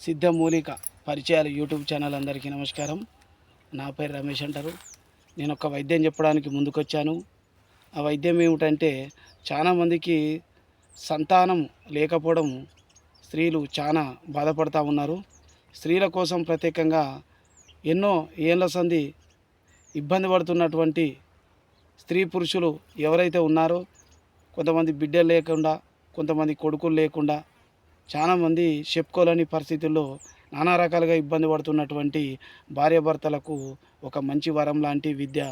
సిద్ధమూలిక పరిచయాలు YouTube channel అందరికీ నమస్కారం. నా పేరు రమేష్ అంటారు. నేను ఒక వైద్యం చెప్పడానికి ముందుకొచ్చాను. ఆ వైద్యం ఏమిటంటే చాలామందికి సంతానం లేకపోవడం స్త్రీలు చాలా బాధపడుతూ ఉన్నారు. స్త్రీల కోసం ప్రత్యేకంగా ఎన్నో ఏళ్ళ సంధి ఇబ్బంది పడుతున్నటువంటి స్త్రీ పురుషులు ఎవరైతే ఉన్నారో కొంతమంది బిడ్డలు లేకుండా కొంతమంది కొడుకులు లేకుండా చాలామంది చెప్పుకోలేని పరిస్థితుల్లో నానా రకాలుగా ఇబ్బంది పడుతున్నటువంటి భార్యాభర్తలకు ఒక మంచి వరం లాంటి విద్య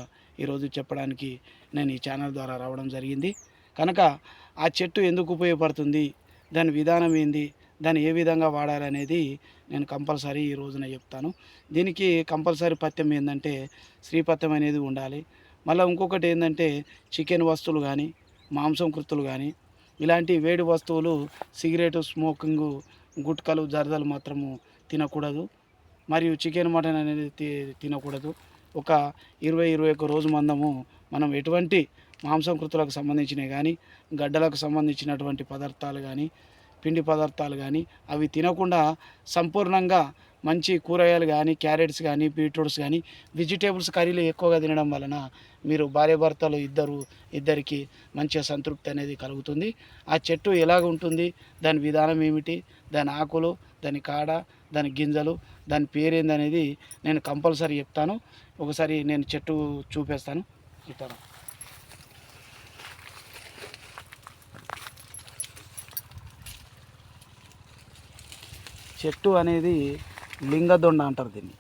ఈరోజు చెప్పడానికి నేను ఈ ఛానల్ ద్వారా రావడం జరిగింది. కనుక ఆ చెట్టు ఎందుకు ఉపయోగపడుతుంది? దాని విధానం ఏంది? దాన్ని ఏ విధంగా వాడాలనేది నేను కంపల్సరీ ఈ రోజున చెప్తాను. దీనికి కంపల్సరీ పథ్యం ఏంటంటే శ్రీపథ్యం అనేది ఉండాలి. మళ్ళీ ఇంకొకటి ఏంటంటే చికెన్ వస్తువులు కానీ మాంసం కృతులు కానీ ఇలాంటి వేడి వస్తువులు సిగరెట్ స్మోకింగ్ గుట్కలు జరదలు మాత్రము తినకూడదు. మరియు చికెన్ మటన్ అనేది తి- తినకూడదు. ఒక ఇరవై ఇరవై ఒక్క రోజు మందము మనం ఎటువంటి మాంసంకృతులకు సంబంధించినవి కానీ గడ్డలకు సంబంధించినటువంటి పదార్థాలు కానీ పిండి పదార్థాలు కానీ అవి తినకుండా సంపూర్ణంగా మంచి కూరగాయలు కానీ క్యారెట్స్ కానీ బీట్రూట్స్ కానీ వెజిటేబుల్స్ కర్రీలు ఎక్కువగా తినడం వలన మీరు భార్యాభర్తలు ఇద్దరు ఇద్దరికి మంచిగా సంతృప్తి అనేది కలుగుతుంది. ఆ చెట్టు ఎలాగ ఉంటుంది? దాని విధానం ఏమిటి? దాని ఆకులు దాని కాడ దాని గింజలు దాని పేరేంది అనేది నేను కంపల్సరీ చెప్తాను. ఒకసారి నేను చెట్టు చూపిస్తాను. చెప్తాను చెట్టు అనేది లింగదొండ అంటారు దీన్ని.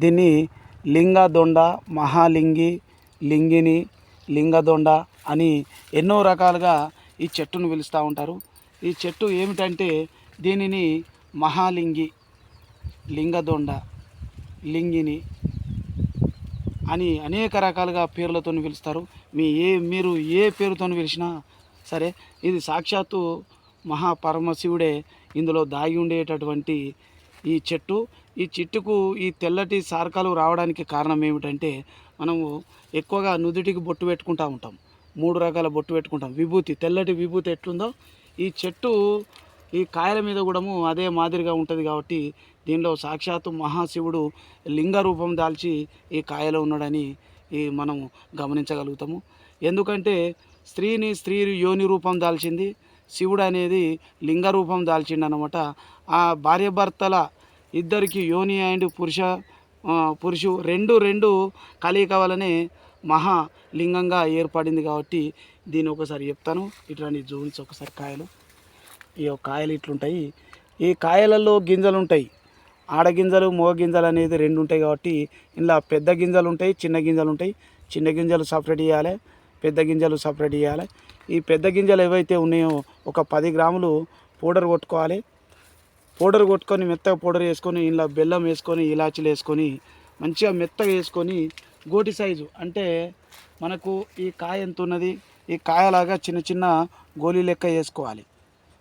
దీన్ని లింగదొండ మహాలింగి లింగిని లింగదొండ అని ఎన్నో రకాలుగా ఈ చెట్టును పిలుస్తూ ఉంటారు. ఈ చెట్టు ఏమిటంటే దీనిని మహాలింగి లింగదొండ లింగిని అని అనేక రకాలుగా పేర్లతో పిలుస్తారు. మీ ఏ మీరు ఏ పేరుతో పిలిచినా సరే ఇది సాక్షాత్తు మహాపరమశివుడే ఇందులో దాగి ఉండేటటువంటి ఈ చెట్టు ఈ చెట్టుకు ఈ తెల్లటి సారకాలు రావడానికి కారణం ఏమిటంటే మనము ఎక్కువగా నుదుటికి బొట్టు పెట్టుకుంటూ ఉంటాం. మూడు రకాల బొట్టు పెట్టుకుంటాం. విభూతి తెల్లటి విభూతి ఎట్లుందో ఈ చెట్టు ఈ కాయల మీద కూడాము అదే మాదిరిగా ఉంటుంది కాబట్టి దీనిలో సాక్షాత్తు మహాశివుడు లింగ రూపం దాల్చి ఈ కాయలో ఉన్నాడని ఈ మనం గమనించగలుగుతాము. ఎందుకంటే స్త్రీని స్త్రీ యోని రూపం దాల్చింది శివుడు అనేది లింగ రూపం దాల్చిండు అనమాట ఆ భార్యాభర్తల ఇద్దరికి యోని అండ్ పురుష పురుషు రెండు రెండు కలయిక వలనే మహా లింగంగా ఏర్పడింది కాబట్టి దీన్ని ఒకసారి చెప్తాను. ఇట్లాంటి జోన్స్ ఒకసారి కాయలు. ఈ కాయలు ఇట్లుంటాయి. ఈ కాయలలో గింజలు ఉంటాయి ఆడ గింజలు మగ గింజలు అనేది రెండు ఉంటాయి కాబట్టి ఇలా పెద్ద గింజలు ఉంటాయి చిన్న గింజలు ఉంటాయి. చిన్న గింజలు సపరేట్ చేయాలి పెద్ద గింజలు సపరేట్ చేయాలి. ఈ పెద్ద గింజలు ఏవైతే ఉన్నాయో ఒక పది గ్రాములు పౌడర్ కొట్టుకోవాలి. పౌడర్ కొట్టుకొని మెత్తగా పౌడర్ వేసుకొని ఇలా బెల్లం వేసుకొని ఇలాచీలు వేసుకొని మంచిగా మెత్తగా వేసుకొని గోటి సైజు అంటే మనకు ఈ కాయ ఎంత ఉన్నది? ఈ కాయలాగా చిన్న చిన్న గోళీ లెక్క వేసుకోవాలి.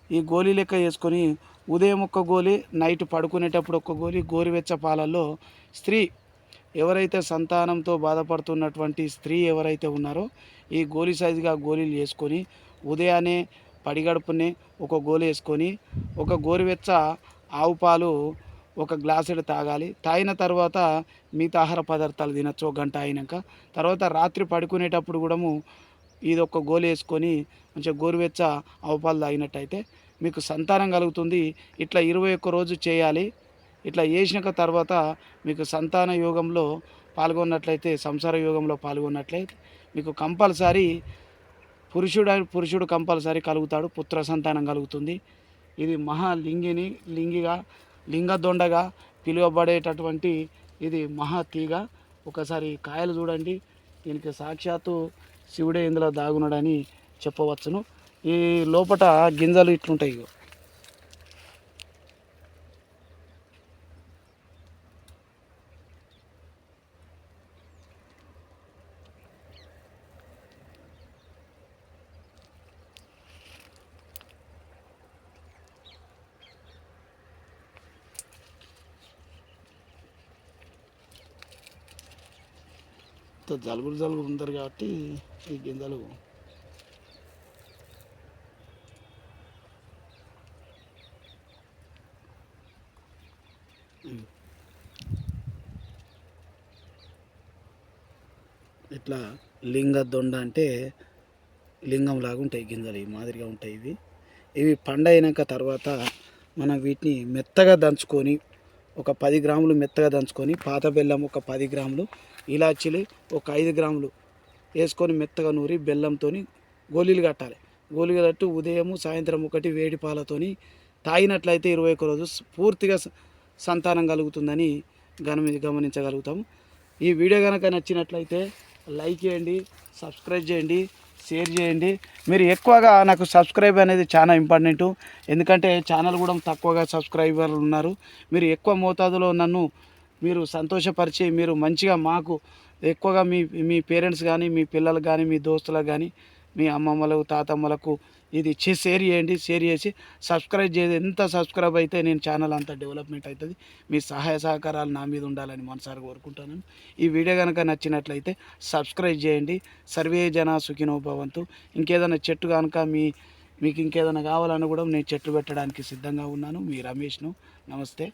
ఈ గోళీ లెక్క వేసుకొని ఉదయం ఒక గోళీ నైట్ పడుకునేటప్పుడు ఒక గోళీ గోరువెచ్చ పాలల్లో స్త్రీ ఎవరైతే సంతానంతో బాధపడుతున్నటువంటి స్త్రీ ఎవరైతే ఉన్నారో ఈ గోళీ సైజుగా గోళీలు వేసుకొని ఉదయాన్నే పడిగడుపునే ఒక గోలు వేసుకొని ఒక గోరువెచ్చ ఆవు పాలు ఒక గ్లాసుడు తాగాలి. తాగిన తర్వాత మిగతా ఆహార పదార్థాలు తినచ్చు ఒక గంట అయినాక తర్వాత రాత్రి పడుకునేటప్పుడు కూడా ఇది ఒక గోలు వేసుకొని మంచిగా గోరువెచ్చ ఆవు పాలు తాగినట్టయితే మీకు సంతానం కలుగుతుంది. ఇట్లా ఇరవై ఒక్క రోజు చేయాలి. ఇట్లా చేసినాక తర్వాత మీకు సంతాన యోగంలో పాల్గొన్నట్లయితే సంసార యోగంలో పాల్గొన్నట్లయితే మీకు కంపల్సరీ పురుషుడు పురుషుడు కంపల్సరీ కలుగుతాడు పుత్ర సంతానం కలుగుతుంది. ఇది మహాలింగిని లింగిగా లింగదొండగా పిలువబడేటటువంటి ఇది మహా తీగ ఒకసారి కాయలు చూడండి. దీనికి సాక్షాత్తు శివుడే ఇందులో దాగున్నాడని చెప్పవచ్చును. ఈ లోపట గింజలు ఇట్లుంటాయి ఇగో. జలుబులు జలుబులు ఉంటారు కాబట్టి ఈ గింజలు ఇట్లా లింగ దొండ అంటే లింగం లాగా ఉంటాయి గింజలు ఈ మాదిరిగా ఉంటాయి ఇవి ఇవి పండైనాక తర్వాత మనం వీటిని మెత్తగా దంచుకొని ఒక పది గ్రాములు మెత్తగా దంచుకొని పాత బెల్లం ఒక పది గ్రాములు ఇలాచీలు ఒక ఐదు గ్రాములు వేసుకొని మెత్తగా నూరి బెల్లంతో గోళీలు కట్టాలి. గోళీలు కట్టి ఉదయం సాయంత్రం ఒకటి వేడి పాలతోని తాగినట్లయితే ఇరవై ఒక్క రోజు పూర్తిగా స- సంతానం కలుగుతుందని గమని గమనించగలుగుతాము. ఈ వీడియో కనుక నచ్చినట్లయితే లైక్ చేయండి సబ్స్క్రైబ్ చేయండి షేర్ చేయండి. మీరు ఎక్కువగా నాకు సబ్స్క్రైబ్ అనేది చాలా ఇంపార్టెంట్. ఎందుకంటే ఛానల్ కూడా తక్కువగా సబ్స్క్రైబర్లు ఉన్నారు. మీరు ఎక్కువ మోతాదులో నన్ను మీరు సంతోషపరిచి మీరు మంచిగా మాకు ఎక్కువగా మీ మీ పేరెంట్స్ కానీ మీ పిల్లలకు కానీ మీ దోస్తులకు కానీ మీ అమ్మమ్మలకు తాతమ్మలకు ఇది చే షేర్ చేయండి షేర్ చేసి సబ్స్క్రైబ్ చేసి ఎంత సబ్స్క్రైబ్ అయితే నేను ఛానల్ అంత డెవలప్మెంట్ అవుతుంది మీ సహాయ సహకారాలు నా మీద ఉండాలని మనసారి కోరుకుంటాను ఈ వీడియో కనుక నచ్చినట్లయితే సబ్స్క్రైబ్ చేయండి. సర్వే జన సుఖినో భవంతు. ఇంకేదైనా చెట్టు కనుక మీ మీకు ఇంకేదైనా కావాలన్నా కూడా నేను చెట్లు పెట్టడానికి సిద్ధంగా ఉన్నాను. మీ రమేష్ను నమస్తే.